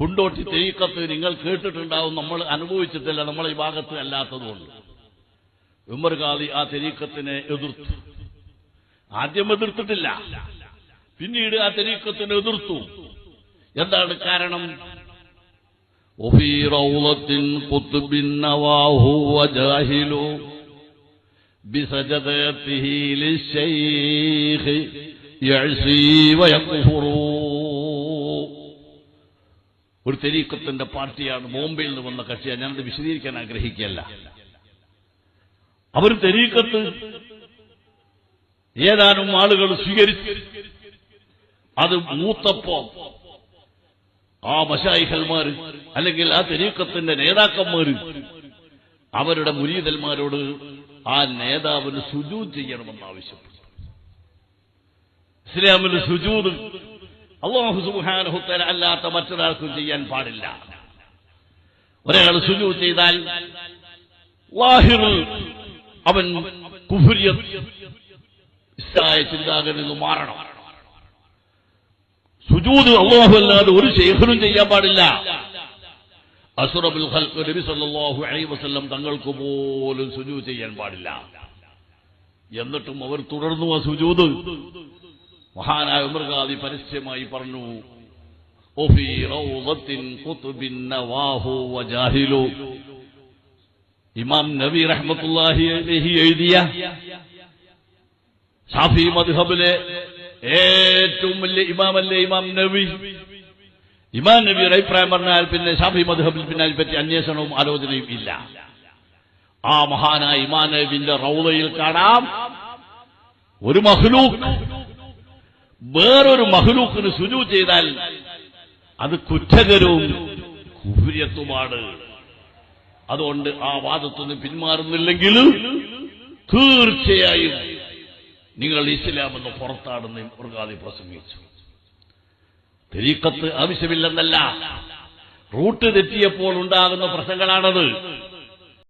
കുണ്ടോട്ടി തെയ്ക്കത്ത് നിങ്ങൾ കേട്ടിട്ടുണ്ടാവും നമ്മൾ അനുഭവിച്ചിട്ടില്ല നമ്മളെ ഈ ഭാഗത്ത് അല്ലാത്തതുകൊണ്ട് ഉമ്മർ ഖാദി ആ തെരീക്കത്തിനെ എതിർത്തു ആദ്യം എതിർത്തിട്ടില്ല പിന്നീട് ആ തെരീക്കത്തിനെ എതിർത്തു എന്താണ് കാരണം وفي روضة قطب نواه وجاهل بسجدته للشيخ يعصي ويكفر ഒരു തെരീക്കത്തിന്റെ പാർട്ടിയാണ് ബോംബെയിൽ നിന്ന് വന്ന കക്ഷിയാണ് ഞാനത് വിശദീകരിക്കാൻ ആഗ്രഹിക്കുകയല്ല. അവർ തെരീക്കത്ത് ഏതാനും ആളുകൾ സ്വീകരിച്ചു അത് മൂത്തപ്പോ ആ മഷായിഖന്മാർ അല്ലെങ്കിൽ ആ തെരീക്കത്തിന്റെ നേതാക്കന്മാർ അവരുടെ മുരീതന്മാരോട് ആ നേതാവിന് സുജൂത് ചെയ്യണമെന്ന് ആവശ്യപ്പെട്ടു ഇസ്ലാമിന് സുജൂദ് അള്ളാഹു സുബാനഹുത്തര അല്ലാത്ത മറ്റൊരാൾക്കും ചെയ്യാൻ പാടില്ല. ഒരാൾ സുജു ചെയ്താൽ അവൻ കുഫുരിയ ചിന്താഗതി മാറണം. സുജൂത് അള്ളാഹു അല്ലാതെ ഒരു ശേഖരും ചെയ്യാൻ പാടില്ല. അസുറബുൽ ഖൽഖ് നബി സല്ലല്ലാഹു അലൈഹി വസല്ലം തങ്ങൾക്ക് പോലും സുജു ചെയ്യാൻ പാടില്ല. എന്നിട്ടും അവർ തുടർന്നു ആ സുജൂദ് മഹാനായ ഉമർഗാദി പരസ്യമായി പറഞ്ഞു ഇമാം നബി റഹ്മത്തുള്ളാഹി അലൈഹി എഴുതിയ ഷാഫി മദ്ഹബിലെ ഏറ്റവും വലിയ ഇമാമല്ലേ ഇമാം നബി? ഇമാം നബിയുടെ അഭിപ്രായം പറഞ്ഞാൽ പിന്നെ ഷാഫി മദ്ഹബിൽ പിന്നെ അതിനെപ്പറ്റി അന്വേഷണവും ആലോചനയും ഇല്ല. ആ മഹാനായ ഇമാം നബിന്റെ റൗളയിൽ കാണാം ഒരു മഹ്ലൂക്ക് വേറൊരു മഹ്ലൂക്കിന് സുജു ചെയ്താൽ അത് കുറ്റകരവും കുഫുര്യത്വമാണ് അതുകൊണ്ട് ആ വാദത്തുനിന്ന് പിന്മാറുന്നില്ലെങ്കിൽ തീർച്ചയായും നിങ്ങൾ ഇസ്ലാമെന്ന് പുറത്താണെന്ന് മൃഗാദി പ്രസംഗിച്ചു. തെരീക്കത്ത് ആവശ്യമില്ലെന്നല്ല റൂട്ട് തെറ്റിയപ്പോൾ ഉണ്ടാകുന്ന പ്രശ്നങ്ങളാണത്.